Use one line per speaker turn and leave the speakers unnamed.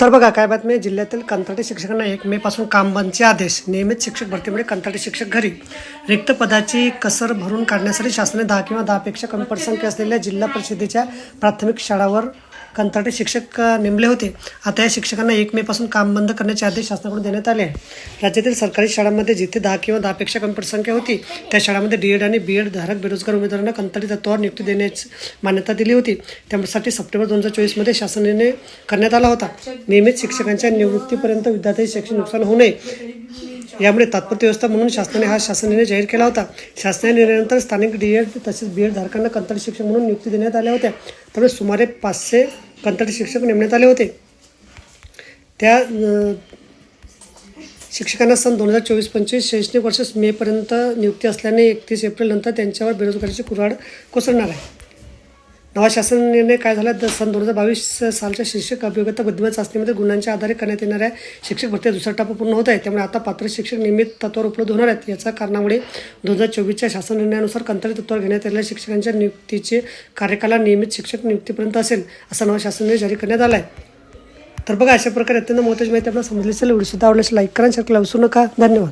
तर बघा काय बातमी आहे, जिल्ह्यातील कंत्राटी शिक्षकांना एक मे पासून काम बंदचे आदेश. नियमित शिक्षक भरतीमुळे म्हणजे कंत्राटी शिक्षक घरी. रिक्त पदाची कसर भरून काढण्यासाठी शासनाने दहा किंवा दहापेक्षा कमी पटसंख्या असलेल्या जिल्हा परिषदेच्या प्राथमिक शाळावर कंत्राटी शिक्षक नेमले होते. आता या शिक्षकांना एक काम बंद करण्याचे आदेश शासनाकडून देण्यात आले आहे राज्यातील सरकारी शाळांमध्ये जिथे दहा किंवा दहापेक्षा कमी पटसंख्या होती त्या शाळांमध्ये डी एड आणि बी एड धारक बेरोजगार उमेदवारांना कंत्राटी तत्वावर नियुक्ती देण्याची मान्यता दिली होती. त्यासाठी सप्टेंबर दोन हजार चोवीसमध्ये शासनाने करण्यात आला होता. नियमित शिक्षकांच्या निवृत्तीपर्यंत विद्यार्थ्यांचे शैक्षणिक नुकसान होऊ नये. यामुळे तात्पुरती व्यवस्था म्हणून शासनाने हा शासन निर्णय जाहीर केला होता. शासनाच्या निर्णयानंतर स्थानिक डी एड तसेच बी एड धारकांना कंत्राटी शिक्षक म्हणून नियुक्ती देण्यात आल्या होत्या. त्यामुळे सुमारे पाचशे कंत्राटी शिक्षक नेमण्यात आले होते. त्या शिक्षकांना सन दोन हजार चोवीस पंचवीस शैक्षणिक वर्ष मेपर्यंत नियुक्ती असल्याने एकतीस एप्रिलनंतर त्यांच्यावर बेरोजगारीची कुऱ्हाड कोसळणार आहे. नवा शासन निर्णय काय झाला? तर सन दोन हजार बावीस सालच्या शिक्षक अभियोगता बुद्धिमत्ता चाचणीमध्ये गुणांच्या आधारे करण्यात येणाऱ्या शिक्षक भरती दुसरा टप्पा पूर्ण होत आहे. त्यामुळे आता पात्र शिक्षक नियमित तत्वावर उपलब्ध होणार आहेत. याच्या कारणामुळे दोन हजार चोवीसच्या शासन निर्णयानुसार कंत्राटी तत्वावर घेण्यात आलेल्या शिक्षकांच्या नियुक्तीचे कार्यकाल नियमित शिक्षक नियुक्तीपर्यंत असेल असा नवा शासन निर्णय जारी करण्यात आला आहे तर बघा अशा प्रकारे अत्यंत महत्त्वाची माहिती आपल्याला समजली असेल. व्हिडिओ सुद्धा आवडल्यास लाईक करा शेअर करायला विसरू नका. धन्यवाद.